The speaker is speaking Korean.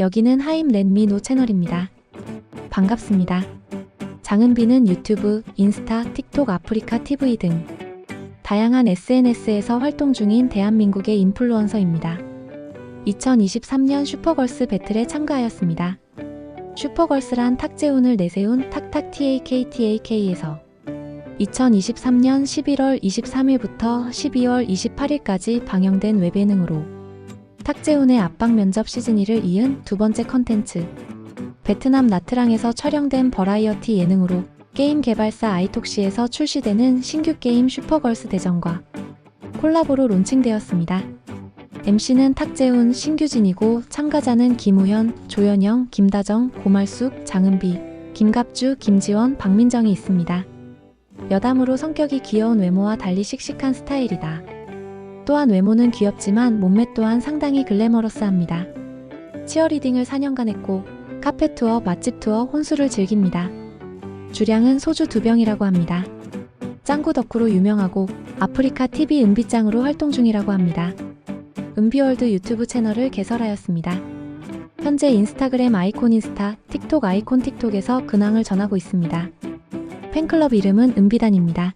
여기는 하임 렛미노 채널입니다. 반갑습니다. 장은비는 유튜브, 인스타, 틱톡, 아프리카 TV 등 다양한 SNS에서 활동 중인 대한민국의 인플루언서입니다. 2023년 슈퍼걸스 배틀에 참가하였습니다. 슈퍼걸스란 탁재훈을 내세운 탁탁 TAKTAK에서 2023년 11월 23일부터 12월 28일까지 방영된 웹예능으로 탁재훈의 압박 면접 시즌 1을 이은 두 번째 컨텐츠 베트남 나트랑에서 촬영된 버라이어티 예능으로 게임 개발사 아이톡시에서 출시되는 신규 게임 슈퍼걸스 대전과 콜라보로 론칭되었습니다. MC는 탁재훈, 신규진이고 참가자는 김우현, 조현영, 김다정, 고말숙, 장은비, 김갑주, 김지원, 박민정이 있습니다. 여담으로 성격이 귀여운 외모와 달리 씩씩한 스타일이다. 또한 외모는 귀엽지만 몸매 또한 상당히 글래머러스합니다. 치어리딩을 4년간 했고 카페 투어, 맛집 투어, 혼술을 즐깁니다. 주량은 소주 두 병이라고 합니다. 짱구 덕후로 유명하고 아프리카 TV 은비짱으로 활동 중이라고 합니다. 은비월드 유튜브 채널을 개설하였습니다. 현재 인스타그램 아이콘 인스타, 틱톡 아이콘 틱톡에서 근황을 전하고 있습니다. 팬클럽 이름은 은비단입니다.